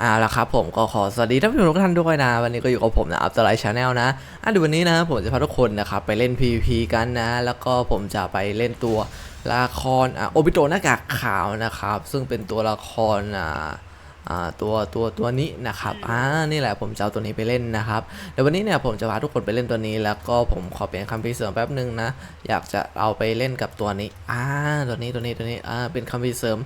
อ่าละครับผมก็ขอสวัสดีท่านผู้ชมทุกท่านด้วยนะ วันนี้ก็อยู่กับผมนะอัพสไลด์ชาแนลนะอะเดี๋ยววันนี้นะผมจะพาทุกคนนะครับไปเล่น PVP กันนะ แล้วก็ผมจะไปเล่นตัวละครอะโอบิโตะหน้ากากขาวนะครับ ซึ่งเป็นตัวละครอ่าอ่า ตัวตัวตัวนี้นะครับอ่านี่แหละผมจะเอาตัวนี้ไปเล่นนะครับเดี๋ยววันนี้เนี่ยผมจะพาทุกคนไปเล่นตัวนี้ แล้วก็ผมขอเปลี่ยนคำพิเศษแป๊บนึงนะอยากจะเอาไปเล่นกับตัวนี้อ่าตัวนี้ตัวนี้ตัวนี้อ่าเป็นคำพิเศษ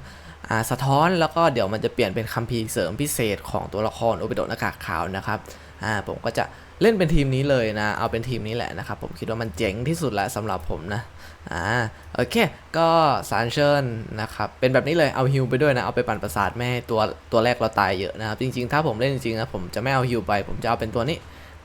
อ่าสะท้อนแล้วก็เดี๋ยวมันจะเปลี่ยนเป็นคัมภีร์เสริมพิเศษของตัวละครโอเปโดะหน้ากากขาวนะครับอ่าผมก็จะเล่นเป็นทีมนี้เลยนะ เอาเป็นทีมนี้แหละนะครับ ผมคิดว่ามันเจ๋งที่สุดละสำหรับผมนะ อ่าโอเค ก็สารเชิญนะครับเป็นแบบนี้เลยเอาฮิวไปด้วยนะ เอาไปปั่นประสาทไม่ให้ตัวตัวแรกเราตายเยอะนะครับ จริงๆ ถ้าผมเล่นจริงๆนะผมจะไม่เอาฮิวไป ผมจะเอาเป็นตัวนี้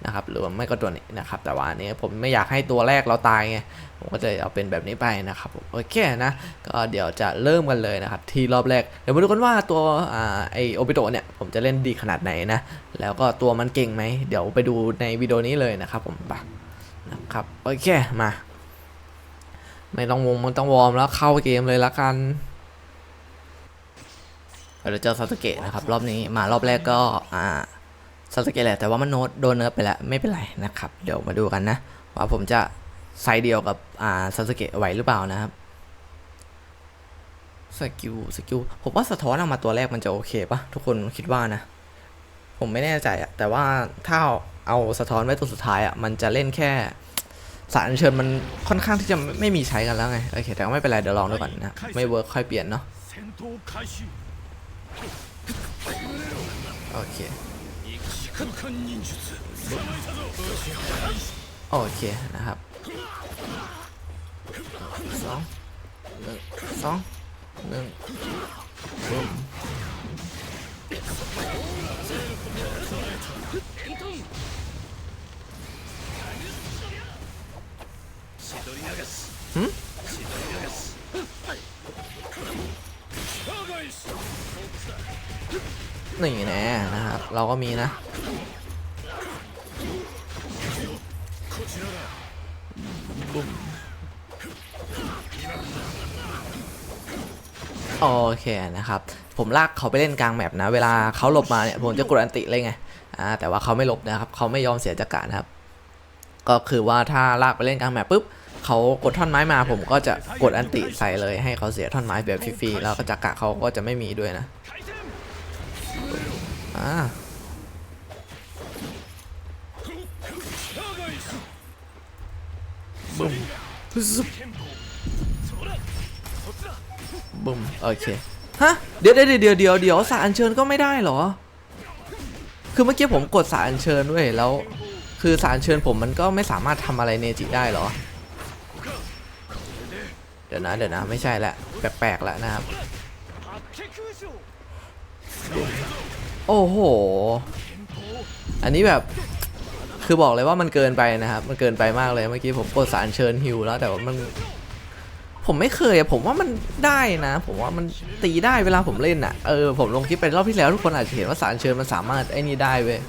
นะครับหรือว่าไม่ก็ตัวนี้นะครับ แต่ว่าอันนี้ผมไม่อยากให้ตัวแรกเราตายไงผมก็จะเอาเป็นแบบนี้ไปนะครับโอเคนะก็เดี๋ยวจะเริ่มกันเลยนะครับ ที่รอบแรกเดี๋ยวมาดูกันว่าตัวอ่าไอโอปิโตเนี่ยผมจะเล่นดีขนาดไหนนะแล้วก็ตัวมันเก่งไหมเดี๋ยวไปดูในวิดีโอนี้เลยนะครับผมไปนะครับโอเคมา ไม่ต้องวงมันต้องวอร์มแล้วเข้าเกมเลยละกันเราเจอซาสเกะนะครับ รอบนี้มารอบแรกก็อ่าซาสเกะแหละแต่ว่ามันโน้ตโดนเนิร์ฟไปแล้วไม่เป็นไรนะครับ เดี๋ยวมาดูกันนะ ว่าผมจะไซส์เดียวกับอ่าซาสเกะไหวหรือเปล่านะครับสกิลสกิลผมว่าสะท้อนออกมาตัวแรกมันจะโอเคปะทุกคนคิดว่านะ ผมไม่แน่ใจอะแต่ว่าถ้าเอาสะท้อนไว้ตัวสุดท้ายอะมันจะเล่นแค่ สารเชิญมันค่อนข้างที่จะไม่มีใช้กันแล้วไง โอเค แต่ก็ไม่เป็นไร เดี๋ยวลองดูก่อนนะ ไม่เวิร์คค่อยเปลี่ยนเนาะโอเคโอเคนะครับสองหนึ่งสองหนึ่ง んนี่แน่นะครับ เราก็มีนะ โอเคนะครับ ผมลากเขาไปเล่นกลางแมปนะ เวลาเขาหลบมาเนี่ย ผมจะกดอันติเลยไง อ่า แต่ว่าเขาไม่หลบนะครับ เขาไม่ยอมเสียจักรนะครับ ก็คือว่าถ้าลากไปเล่นกลางแมปปุ๊บ เขากดท่อนไม้มาผมก็จะกดอันติใส่เลยให้เขาเสียท่อนไม้แบบฟรีๆแล้วก็จักกะเขาก็จะไม่มีด้วยนะอ่าบึ้มบึ้มโอเคฮะเดี๋ยวเดี๋ยวเดี๋ยวเดี๋ยวเดี๋ยวสารเชิญก็ไม่ได้หรอ คือเมื่อกี้ผมกดสารเชิญด้วยแล้ว คือสารเชิญผมมันก็ไม่สามารถทำอะไรเนจิได้หรอ เดี๋ยวนะ เดี๋ยวนะ ไม่ใช่ละ แปลกๆละนะครับ โอ้โห อันนี้แบบ คือบอกเลยว่ามันเกินไปนะครับ มันเกินไปมากเลยเมื่อกี้ผมกดสารเชิญฮิวแล้วแต่ว่ามัน ผมไม่เคยผมว่ามันได้นะ ผมว่ามันตีได้เวลาผมเล่นอะ เออ ผมลงคลิปไปรอบที่แล้วทุกคนอาจจะเห็นว่าสารเชิญมันสามารถไอ้นี่ได้เว้ย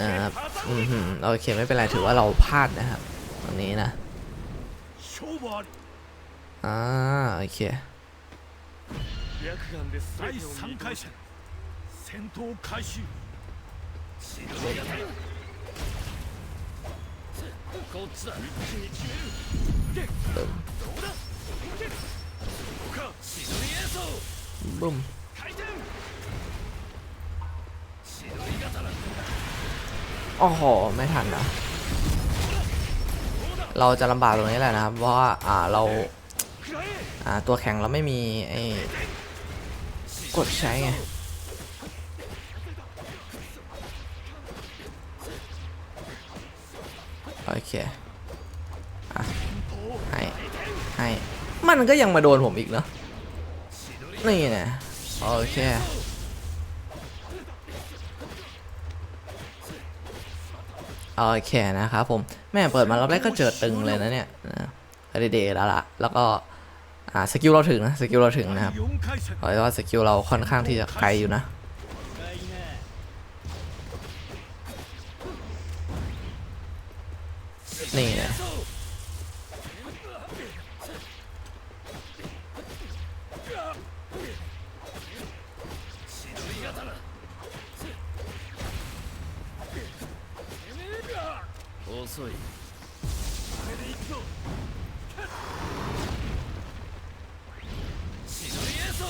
นะครับ อืมเราเขียนไม่เป็นไรถือว่าเราพลาดนะครับตรงนี้นะ อ่าโอเค 白眼で第3回戦戦闘開始しどり当たりこっちだ一気に決めるでどうだここかしどり演奏 บึ้ม 回転しどり刀 โอ้โหไม่ทันนะ เราจะลำบากตรงนี้แหละนะครับ เพราะว่าอ่าเราอ่าตัวแข็งเราไม่มีไอ้กดใช้ไงโอเคให้ให้มันก็ยังมาโดนผมอีกเนาะนี่นะโอเค โอเคนะครับผมแม่เปิดมารอบแรกก็เจอตึงเลยนะเนี่ยเดเดแล้วล่ะแล้วก็อ่าสกิลเราถึงนะสกิลเราถึงนะครับขอรียว่าสกิลเราค่อนข้างที่จะไกลอยู่นะนี่นะ 遅いシドリエソ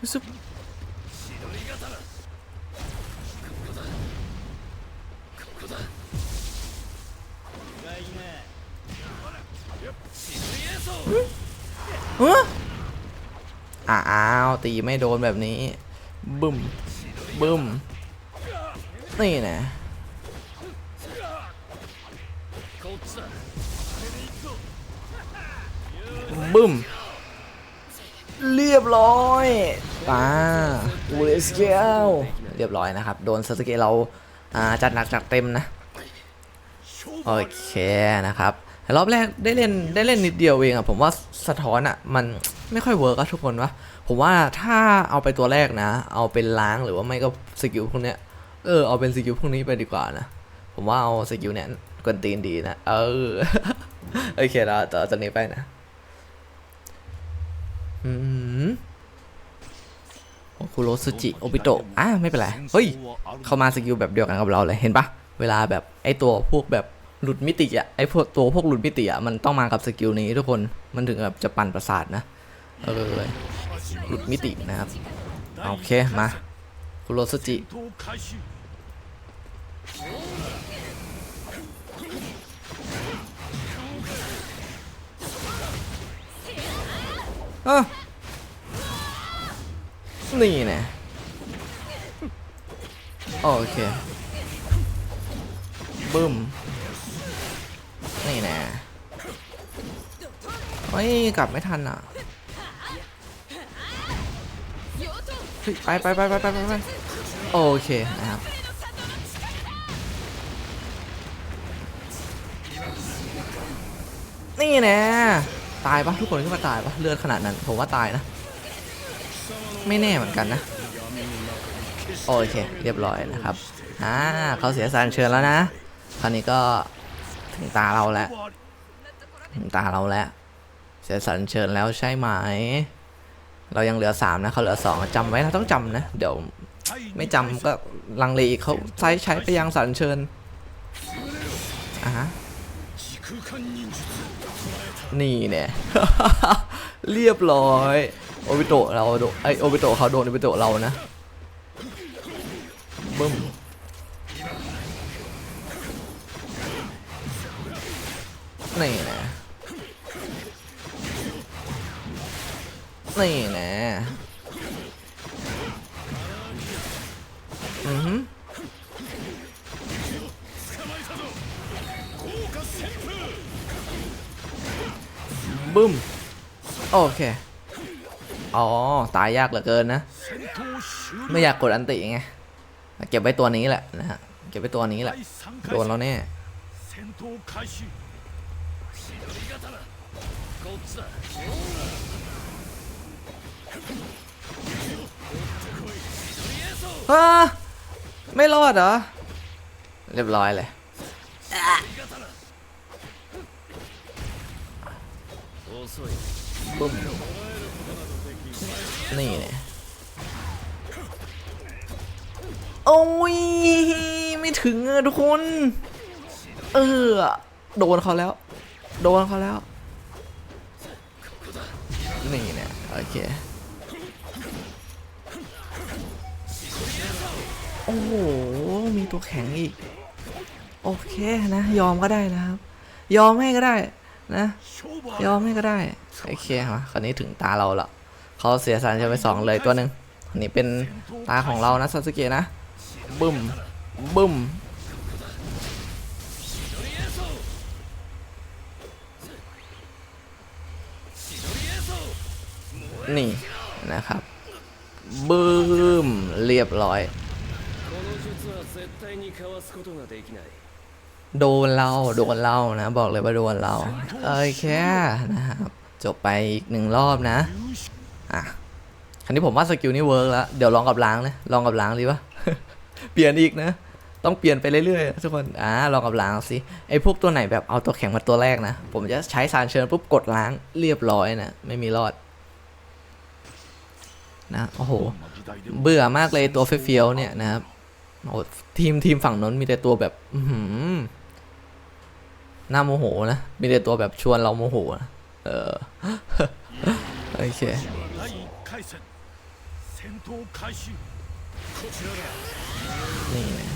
รู้สึก シドリ刀ここだここだがいねシドリエソ เอ้ออ้าวตีไม่โดนแบบนี้ บึ้ม บึ้ม นี่นะ บึ้ม เรียบร้อยป้าอูเลสเกลเรียบร้อยนะครับ โดนสสเกลเราจัดหนักจัดเต็มนะ โอเคนะครับรอบแรกได้เล่นได้เล่นนิดเดียวเองอะผมว่าสะท้อนอะมันไม่ค่อยเวิร์กอะทุกคนวะผมว่าถ้าเอาไปตัวแรกนะ เอาเป็นล้างหรือว่าไม่ก็สกิลพวกเนี้ยเออเอาเป็นสกิลพวกนี้ไปดีกว่านะ ผมว่าเอาสกิลเนี้ยกวนตีนดีนะ เออ โอเคเราต่อจากนี้ไปนะ อืมโอคุโรสุจิโอบิโตะอะไม่เป็นไร เฮ้ย เข้ามาสกิลแบบเดียวกันกับเราเลย เห็นปะเวลาแบบไอตัวพวกแบบหลุดมิติอะไอพวกตัวพวกหลุดมิติอะมันต้องมากับสกิลนี้ทุกคน มันถึงแบบจะปั่นประสาทนะ เออหลุดมิตินะครับ โอเค มาคุโรสจิ เออนี่แน่โอเคบึ้มนี่แน่เฮ้ยกลับไม่ทันอะไปไปไปไปไปไปไปโอเคนะครับนี่แน่ ตายปะทุกคนขึ้มาตายปะเลือดขนาดนั้นผมว่าตายนะ ไม่แน่เหมือนกันนะ โอเค เรียบร้อยนะครับอ่าเขาเสียสารเชิญแล้วนะคราวนี้ก็ถึงตาเราแล้วถึงตาเราแล้ว เสียสารเชิญแล้วใช่ไหมเรายังเหลือ 3 นะเขาเหลือ 2 จำไว้เราต้องจำนะ เดี๋ยวไม่จำก็ลังเลเขาใช้ใช้ไปยังสารเชิญอ่า นี่เนี่ยเรียบร้อย โอบิโตะเราโดนไอโอบิโตะเขาโดนโอบิโตะเรานะบึ้มนี่นะนี่นะอือหือ บึ้ม โอเค อ๋อ ตายยากเหลือเกินนะ ไม่อยากกดอันติไง เก็บไว้ตัวนี้แหละนะฮะ เก็บไว้ตัวนี้แหละ โดนแล้วแน่ฮะไม่รอดเหรอ เรียบร้อยเลย 遅いบึ้มนี่เนี่ยโอ้ย ไม่ถึงอะทุกคน เออ โดนเขาแล้ว โดนเขาแล้ว นี่เนี่ยโอเค โอ้โห มีตัวแข็งอีก โอเคนะ ยอมก็ได้นะครับ ยอมให้ก็ได้ นะยอมไม่ก็ได้โอเคฮะคราวนี้ถึงตาเราละเขาเสียสารจะไปสองเลยตัวหนึ่งนี่เป็นตาของเรานะซาสึเกะนะบึ้มบึ้มนี่นะครับบึ้มเรียบร้อย โดนเราโดนเรานะ บอกเลยว่าโดนเราโอเคนะครับจบไปอีกหนึ่งรอบนะอะครั้นี้ผมว่าสกิลนี้เวิร์กแล้วเดี๋ยวลองกับล้างนะลองกับล้างดีปะเปลี่ยนอีกนะต้องเปลี่ยนไปเรื่อยๆทุกคนอ่าลองกับล้างสิไอ้พวกตัวไหนแบบเอาตัวแข็งมาตัวแรกนะ ผมจะใช้สารเชิญปุ๊บกดล้างเรียบร้อยนะไม่มีรอดนะโอ้โหเบื่อมากเลยตัวเฟี้ยวเนี่ยนะครับ โอ้ทีมทีมฝั่งนั้นมีแต่ตัวแบบหน้าโมโหนะ มีแต่ตัวแบบชวนเราโมโหนะเออโอเคนี่นะ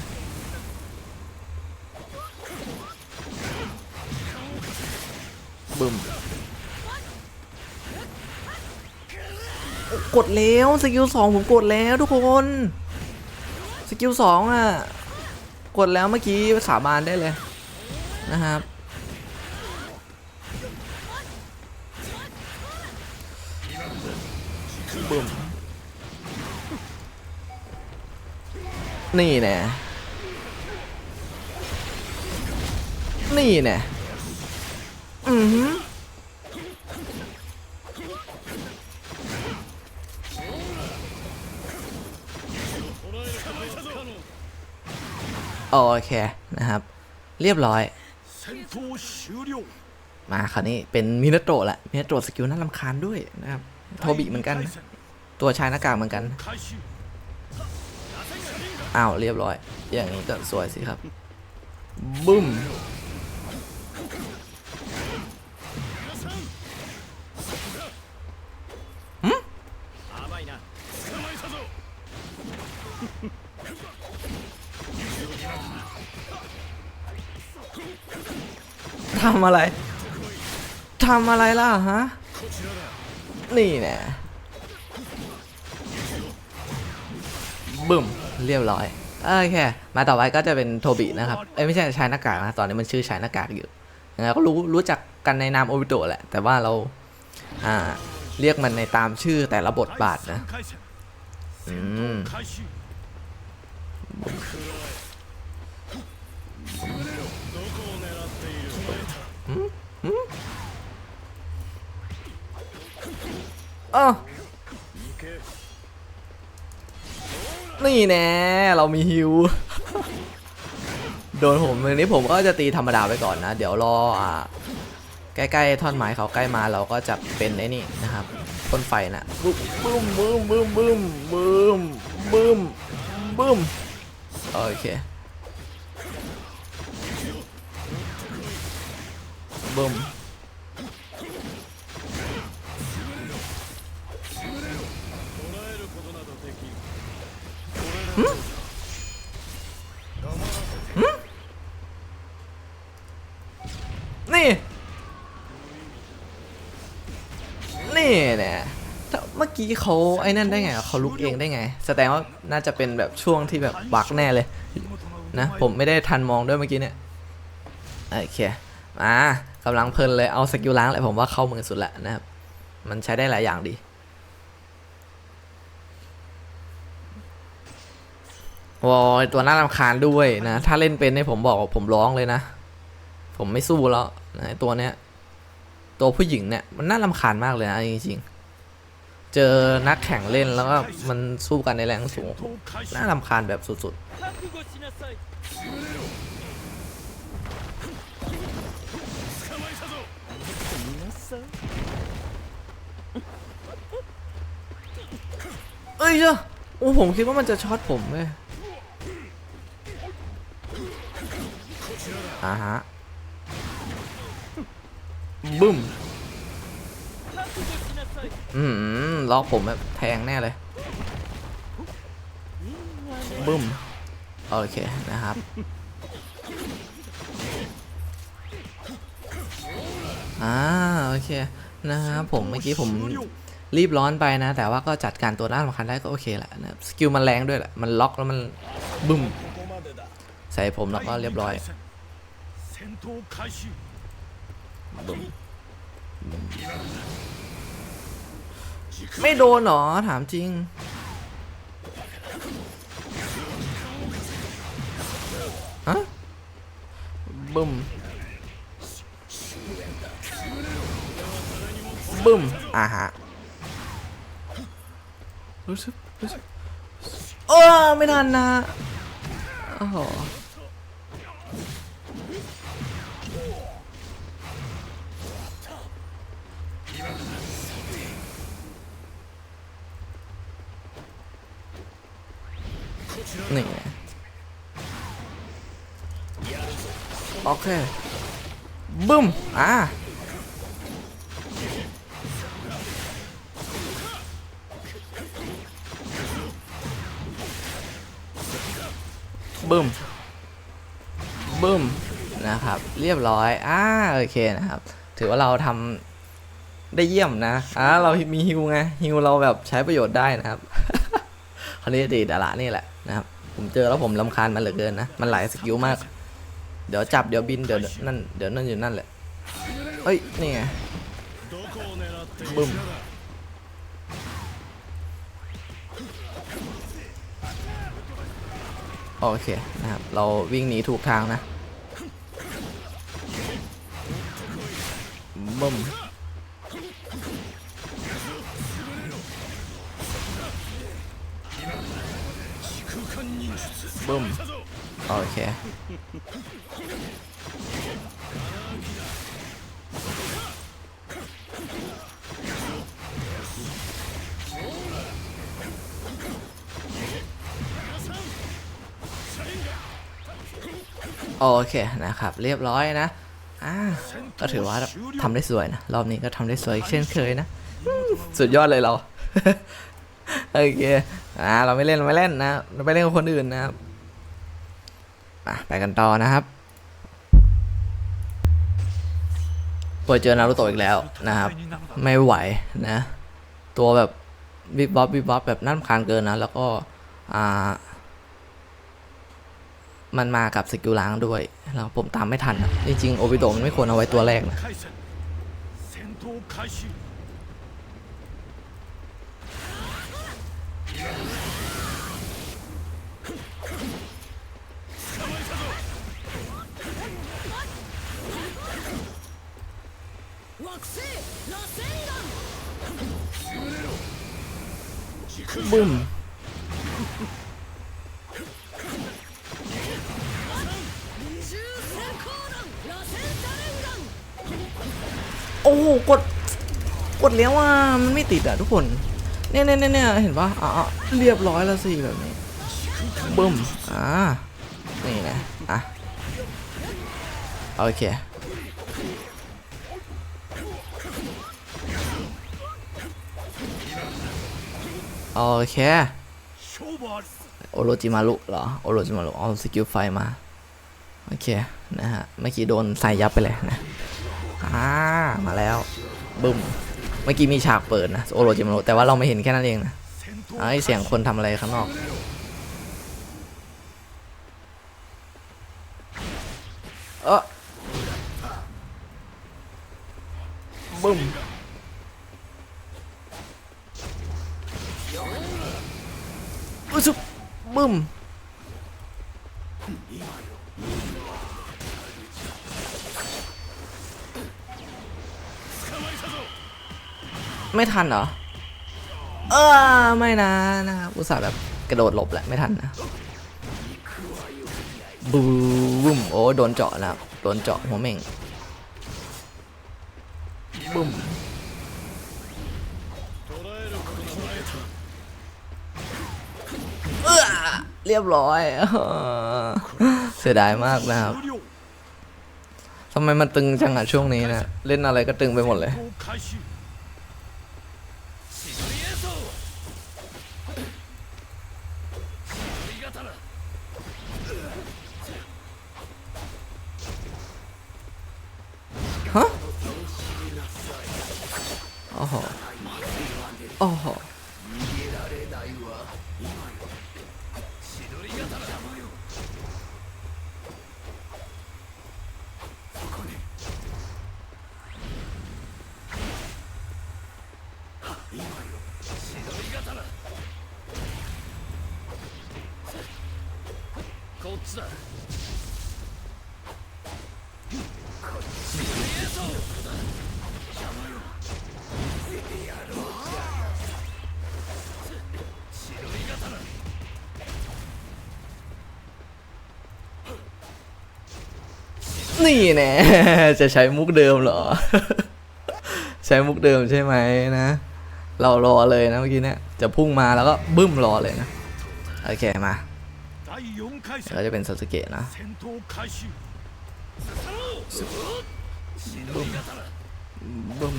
บึมกดแล้วสกิลสองผมกดแล้วทุกคน กิลสองอะ กดแล้วเมื่อกี้สาบานได้เลยนะครับ บึมนี่แน่นี่แน่อือหือ โอเคนะครับ เรียบร้อย มาคราวนี้เป็นมินาโตะละมินาโตะสกิลน่าลำคาญด้วยนะครับ โทบิเหมือนกัน ตัวชายหน้ากากเหมือนกัน อ้าวเรียบร้อย อย่างนี้ก็สวยสิครับ บึ้มำอะไรทำอะไรล่ะฮะ นี่แน่บึ้มเรียบร้อย โอเค มาต่อไปก็จะเป็นโทบีนะครับ เอ้ยไม่ใช่ชายหน้ากากนะ ตอนนี้มันชื่อชายหน้ากากอยู่ยังไงก็รู้รู้จักกันในนามโอวิโตแหละ แต่ว่าเรา อ่า เรียกมันในตามชื่อแต่ละบทบาทนะ อืม อ้าว行けนี่แน่เรามีฮิว โดนผมวันนี้ผมก็จะตีธรรมดาไปก่อนนะ เดี๋ยวรออ่าใกล้ๆท่อนไม้เขาใกล้มาเราก็จะเป็นไอ้นี่นะครับพ่นไฟนะบึ้มบึ้มบึ้มบึ้มบึ้มบึ้มบึ้มบึ้มโอเคบึ้ม เนี่ยเมื่อกี้เขาไอ้นั่นได้ไงเขาลุกเองได้ไง แสดงว่าน่าจะเป็นแบบช่วงที่แบบบักแน่เลยนะ ผมไม่ได้ทันมองด้วยเมื่อกี้เนี่ยโอเคมากำลังเพลินเลยเอาสกิลล้างเลยผมว่าเข้ามือสุดแล้วนะครับ มันใช้ได้หลายอย่างดีวอยตัวน่ารำคาญด้วยนะ ถ้าเล่นเป็นเนี่ยผมบอกผมร้องเลยนะ ผมไม่สู้แล้วนะไอตัวเนี้ย ตัวผู้หญิงเนี่ยมันน่าลำคาญมากเลยนะจริงๆ เจอนักแข่งเล่นแล้วก็มันสู้กันในแรงสูง น่าลำคาญแบบสุดๆ เอ้ยเจ้าโอ้ผมคิดว่ามันจะช็อตผมเลยอ่าฮะ บึ้มอืมล็อกผมแบบแทงแน่เลย บึ้ม โอเคนะครับ อ่า โอเค นะครับผมเมื่อกี้ผมรีบร้อนไปนะ แต่ว่าก็จัดการตัวน่านสำคัญได้ก็โอเคแหละนะสกิลมันแรงด้วยแหละ มันล็อกแล้วมันบึ้ม ใส่ผมแล้วก็เรียบร้อย ไม่โดนหรอ ถามจริง ฮะบึ้มบึ้มอะฮะรู้สึกรู้สึกโอ้ไม่ทันนะโอ้โห นี่งโอเคบึ้มอ่าบึ้มบึ้มนะครับ เรียบร้อยอ่าโอเคนะครับ ถือว่าเราทำได้เยี่ยมนะอ่าเรามีฮิวไงฮิวเราแบบใช้ประโยชน์ได้นะครับคราวนี้ดีดาระนี่แหละ นะครับ ผมเจอแล้วผมลำคาญมันเหลือเกินนะ มันหลายสกิลมาก เดี๋ยวจับเดี๋ยวบินเดี๋ยวนั่นเดี๋ยวนั่นอยู่นั่นแหละเฮ้ยนี่ไงบึ้มโอเคนะครับ เราวิ่งหนีถูกทางนะบึ้ม บึ้มโอเคโอเคนะครับ เรียบร้อยนะอ่าก็ถือว่าทำได้สวยนะ รอบนี้ก็ทำได้สวยเช่นเคยนะอืมสุดยอดเลยเรา โอเค อ่า เราไม่เล่นเราไม่เล่นนะ เราไปเล่นกับคนอื่นนะครับอะ ไปกันต่อนะครับเปิดเจอนารูโตะอีกแล้วนะครับ ไม่ไหวนะ ตัวแบบวิบวับวิบวับแบบน่ารำคาญเกินนะ แล้วก็อ่า มันมากับสกิลล้างด้วยแล้วผมตามไม่ทันอะจริงๆโอบิโตมันไม่ควรเอาไว้ตัวแรกนะ บึ้มโอ้โหกด กดเลี้ยวว่ามันไม่ติดอะทุกคน เนี่ยเนี่ยเนี่ยเห็นปะอะอะเรียบร้อยแล้วสิแบบนี้บึ้มอ่านี่นะอะโอเค โอเค โอโรจิมารุเหรอ โอโรจิมารุเอาสกิลไฟมา โอเค นะฮะ เมื่อกี้โดนใส่ยับไปเลยนะ อ่า มาแล้ว บึ้ม เมื่อกี้มีฉากเปิดนะ โอโรจิมารุแต่ว่าเราไม่เห็นแค่นั้นเองนะไอเสียงคนทำอะไรข้างนอกเออบึ้ม อุ๊ยซุบบึ้มไม่ทันเหรอ เออไม่นะนะครับอุตส่าห์แบบกระโดดหลบแหละไม่ทันนะบูบึ้มโอ้โดนเจาะนะครับโดนเจาะหัวเม่งบึ้ม เรียบร้อยเสียดายมากนะครับทำไมมันตึงจังอะช่วงนี้นะเล่นอะไรก็ตึงไปหมดเลยฮะโอ้โหโอ้โห นี่แน่จะใช้มุกเดิมเหรอ ใช้มุกเดิมใช่ไหมนะ เรารอเลยนะเมื่อกี้เนี่ยจะพุ่งมาแล้วก็บึ้มรอเลยนะ โอเคมาเราจะเป็นซาสเกะนะบึ้ม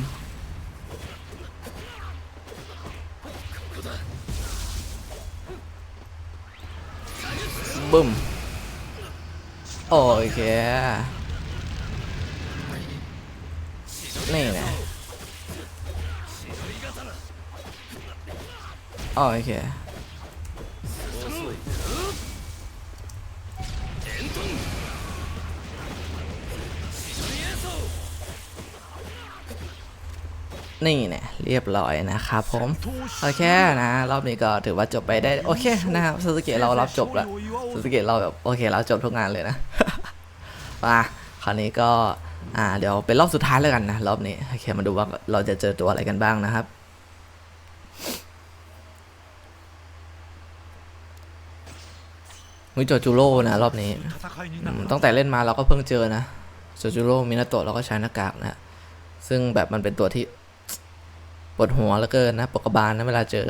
บึ้มโอเค นี่นะโอเคนี่เนี่ยเรียบร้อยนะครับผม โอเคนะ รอบนี้ก็ถือว่าจบไปได้ โอเคนะครับซูซูเกะเรารับจบแล้วซูซูเกะเราแบบโอเคเราจบทุกงานเลยนะ มาคราวนี้ก็ อ่าเดี๋ยวเป็นรอบสุดท้ายแล้วกันนะ รอบนี้โอเคมาดูว่าเราจะเจอตัวอะไรกันบ้างนะครับมิจจูโร่นะรอบนี้ตั้งแต่เล่นมาเราก็เพิ่งเจอนะจูจูโร่มินาโตะเราก็ใช้หน้ากากนะซึ่งแบบมันเป็นตัวที่ปวดหัวเหลือเกินนะปกบาลนะเวลาเจอ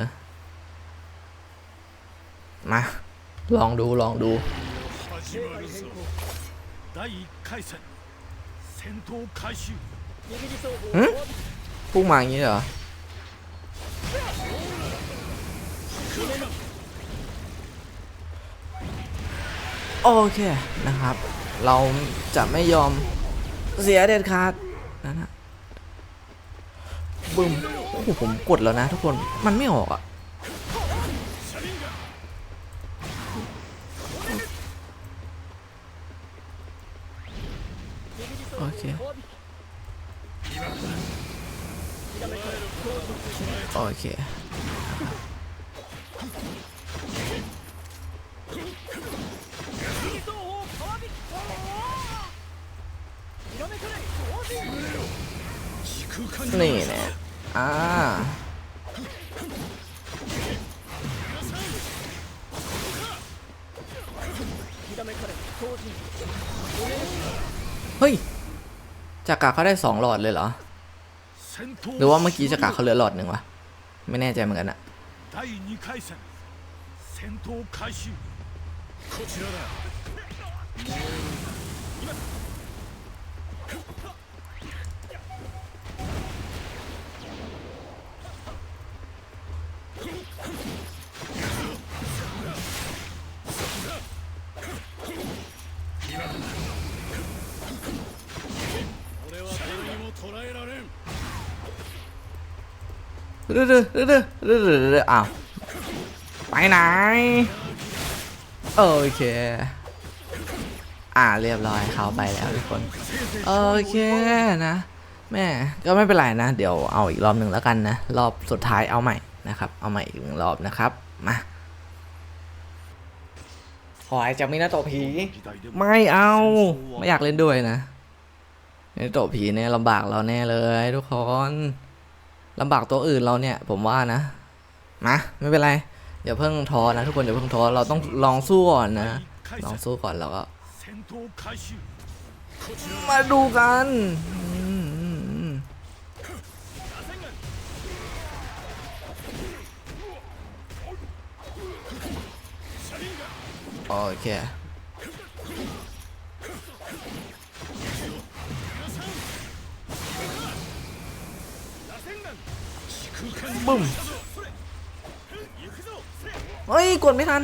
มา ลองดูลองดู ฮึพุ่มาอย่งเหรอโอเคนะครับ เราจะไม่ยอมเสียเด็ดขาดนะนะบึ้มโอ้ผมกดแล้วนะทุกคนมันไม่ออกอะ อเคโอเค กกาเขาได้สองหลอดเลยเหรอ หรือว่าเมื่อกี้จักกาเขาเหลือหลอดหนึ่งวะ ไม่แน่ใจเหมือนกันอะ เรื่อยเรื่อยเรื่อยเรื่อยๆอ้าวไปไหนโอเค อ่าเรียบร้อยเขาไปแล้วทุกคน โอเคนะแม่ก็ไม่เป็นไรนะ เดี๋ยวเอาอีกรอบหนึ่งแล้วกันนะ รอบสุดท้ายเอาใหม่นะครับ เอาใหม่อีกหนึ่งรอบนะครับมาขอให้จากมินาตะผีไม่เอาไม่อยากเล่นด้วยนะมินาโตะผีเนี่ยลำบากเราแน่เลยทุกคน ลำบากตัวอื่นเราเนี่ย ผมว่านะนะไม่เป็นไรอย่าเพิ่งท้อนะทุกคนอย่าเพิ่งท้อเราต้องลองสู้ก่อนนะลองสู้ก่อนแล้วก็มาดูกันโอเค บึ้มเฮ้ย กดไม่ทัน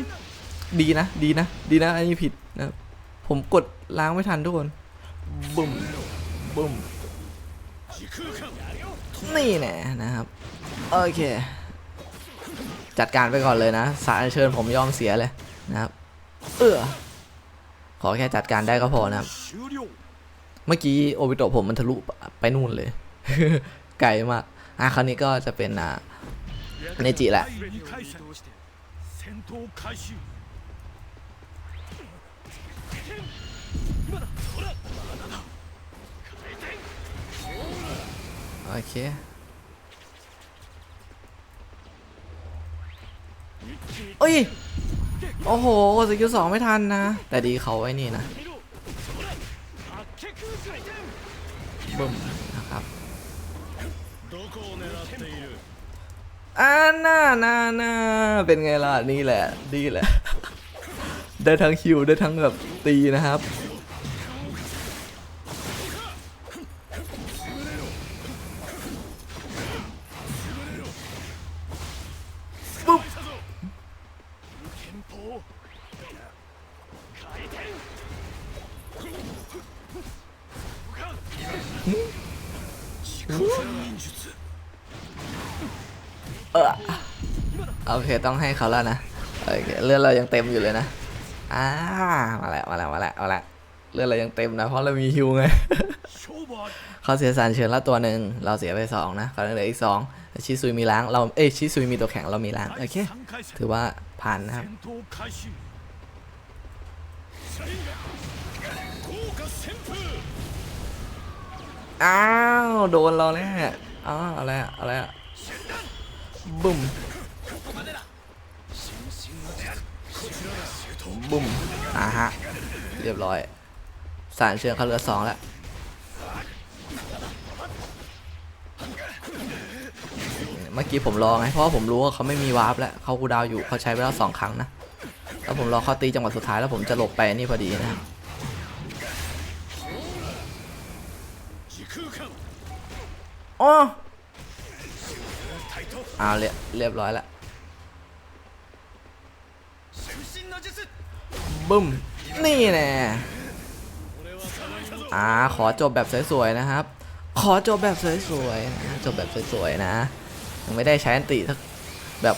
ดีนะ ดีนะ ดีนะ อันนี้ผิดนะครับผมกดล้างไม่ทันทุกคนบึ้มบึ้มนี่แน่นะครับ โอเค จัดการไปก่อนเลยนะ สายเชิญผมยอมเสียเลยนะครับ เออขอแค่จัดการได้ก็พอนะครับ終了เมื่อกี้โอบิโตะผมมันทะลุไปนู่นเลย ไกลมาก อะคราวนี้ก็จะเป็นอ่าเนจิแหละ โอเคโอ้ย โอ้โหสกิลสองไม่ทันนะ แต่ดีเขาไว้นี่นะบึ้ม อ่าน่าน่าน่าเป็นไงล่ะ นี่แหละ ดีแหละ ได้ทั้งคิวได้ทั้งแบบตีนะครับ โอเคต้องให้เขาแล้วนะเเลือดเรายังเต็มอยู่เลยนะอ่ามาแล้วมาแล้วมาแล้วมาแล้วเลือดเรายังเต็มนะเพราะเรามีฮิวไงเขาเสียสารเชิญละตัวหนึ่งเราเสียไปสองนะเขาเหลืออีกสองชิซุยมีล้างเราเอ้ยชิซุยมีตัวแข็งเรามีล้างโอเคถือว่าผ่านนะครับอ้าวโดนเราแน่อ๋อเอาแล้วเอาแล้วบุ้ม บุ้มอ่าฮะ เรียบร้อย สารเชิงเขาเหลือสองแล้วเมื่อกี้ผมรอไงเพราะผมรู้ว่าเขาไม่มีวาร์ปแล้วเขาคูดาวอยู่เขาใช้เวลาสองครั้งนะแล้วผมรอเขาตีจังหวะสุดท้ายแล้วผมจะหลบไปนี่พอดีนะอ๋อเอาเรียบร้อยแล้ว บึ้ม นี่แน่อ่าขอจบแบบสวยๆนะครับ ขอจบแบบสวยๆนะจบแบบสวยๆนะ ยังไม่ได้ใช้อันติแบบ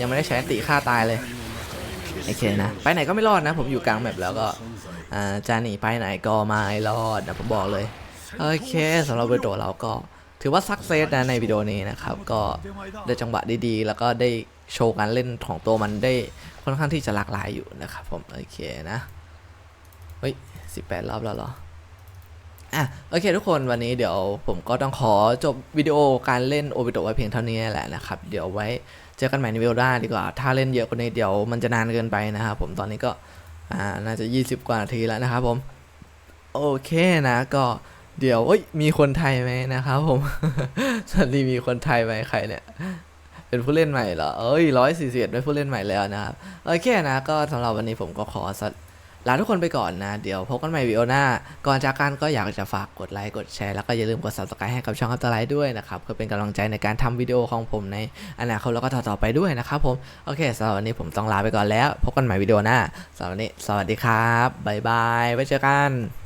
ยังไม่ได้ใช้อันติฆ่าตายเลยโอเคนะไปไหนก็ไม่รอดนะ ผมอยู่กลางแบบแล้วก็อ่าจะหนีไปไหนก็ไม่รอดนะผมบอกเลยโอเคสำหรับเวิดีโอเราก็ ถือว่าสักเซสนะในวิดีโอนี้นะครับ ก็ได้จังหวะดีๆ แล้วก็ได้โชว์การเล่นของตัวมันได้ค่อนข้างที่จะหลากหลายอยู่นะครับผม โอเคนะ เฮ้ย 18 รอบแล้วเหรออะโอเคทุกคนวันนี้เดี๋ยวผมก็ต้องขอจบวิดีโอการเล่นโอบิโตไว้เพียงเท่านี้แหละนะครับ เดี๋ยวไว้เจอกันใหม่ในวิดีโอหน้าดีกว่า ถ้าเล่นเยอะกว่านี้เดี๋ยวมันจะนานเกินไปนะครับผมตอนนี้ก็อ่าน่าจะ 20 กว่านาทีแล้วนะครับผม โอเคนะก็ เดี๋ยวเอ้ยมีคนไทยไหมนะครับผม สวัสดีมีคนไทยไหมใครเนี่ยเป็นผู้เล่นใหม่เหรอ เอ้ยร้อยสี่สิบเป็นผู้เล่นใหม่แล้วนะครับ โอเคนะ ก็สำหรับวันนี้ผมก็ขอสลาทุกคนไปก่อนนะ เดี๋ยวพบกันใหม่วิดีโอหน้า ก่อนจากกันก็อยากจะฝากกดไลค์ กดแชร์ แล้วก็อย่าลืมกด subscribe ให้กับช่องอัปเตอร์ไลท์ด้วยนะครับ เพื่อเป็นกำลังใจในการทำวิดีโอของผมในอนาคตแล้วก็ต่อๆไปด้วยนะครับผม โอเคสำหรับวันนี้ผมต้องลาไปก่อนแล้ว พบกันใหม่วิดีโอหน้าสำหรับวันนี้ สวัสดีครับ บ๊ายบาย ไว้เจอกัน